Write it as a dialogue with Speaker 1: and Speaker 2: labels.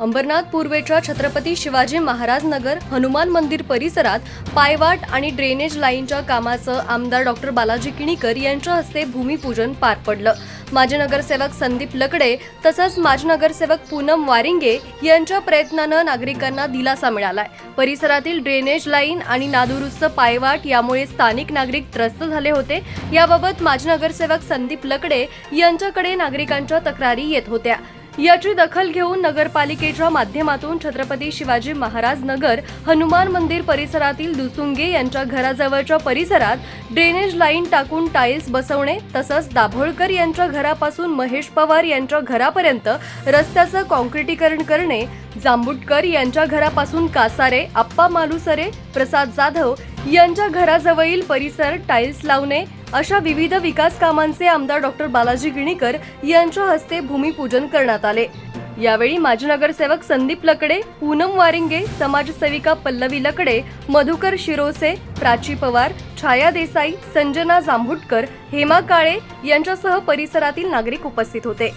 Speaker 1: अंबरनाथ पूर्वेच्या छत्रपती शिवाजी महाराज नगर हनुमान मंदिर परिसरात पायवाट आणि ड्रेनेज लाईनच्या कामाचं आमदार डॉक्टर बालाजी किणीकर यांच्या हस्ते भूमिपूजन पार पडलं. माजी नगरसेवक संदीप लकडे तसंच माजी नगरसेवक पूनम वारिंगे यांच्या प्रयत्नानं नागरिकांना दिलासा मिळालाय. परिसरातील ड्रेनेज लाईन आणि नादुरुस्त पायवाट यामुळे स्थानिक नागरिक त्रस्त झाले होते. याबाबत माजी नगरसेवक संदीप लकडे यांच्याकडे नागरिकांच्या तक्रारी येत होत्या. याची दखल घेऊन नगरपालिकेच्या माध्यमातून छत्रपती शिवाजी महाराज नगर हनुमान मंदिर परिसरातील दुसुंगे यांच्या घराजवळच्या परिसरात ड्रेनेज लाईन टाकून टाईल्स बसवणे तसंच दाभोळकर यांच्या घरापासून महेश पवार यांच्या घरापर्यंत रस्त्याचं कॉन्क्रिटीकरण करणे जांबुटकर यांच्या घरापासून कासारे आप्पा मालुसरे प्रसाद जाधव यांच्या घराजवळील परिसर टाईल्स लावणे अशा विविध विकास कामांचे आमदार डॉक्टर बालाजी गिणीकर यांच्या हस्ते भूमिपूजन करण्यात आले. यावेळी माजी नगरसेवक संदीप लकडे पूनम वारिंगे समाजसेविका पल्लवी लकडे मधुकर शिरोसे प्राची पवार छाया देसाई संजना जांभुटकर हेमा काळे यांच्यासह परिसरातील नागरिक उपस्थित होते.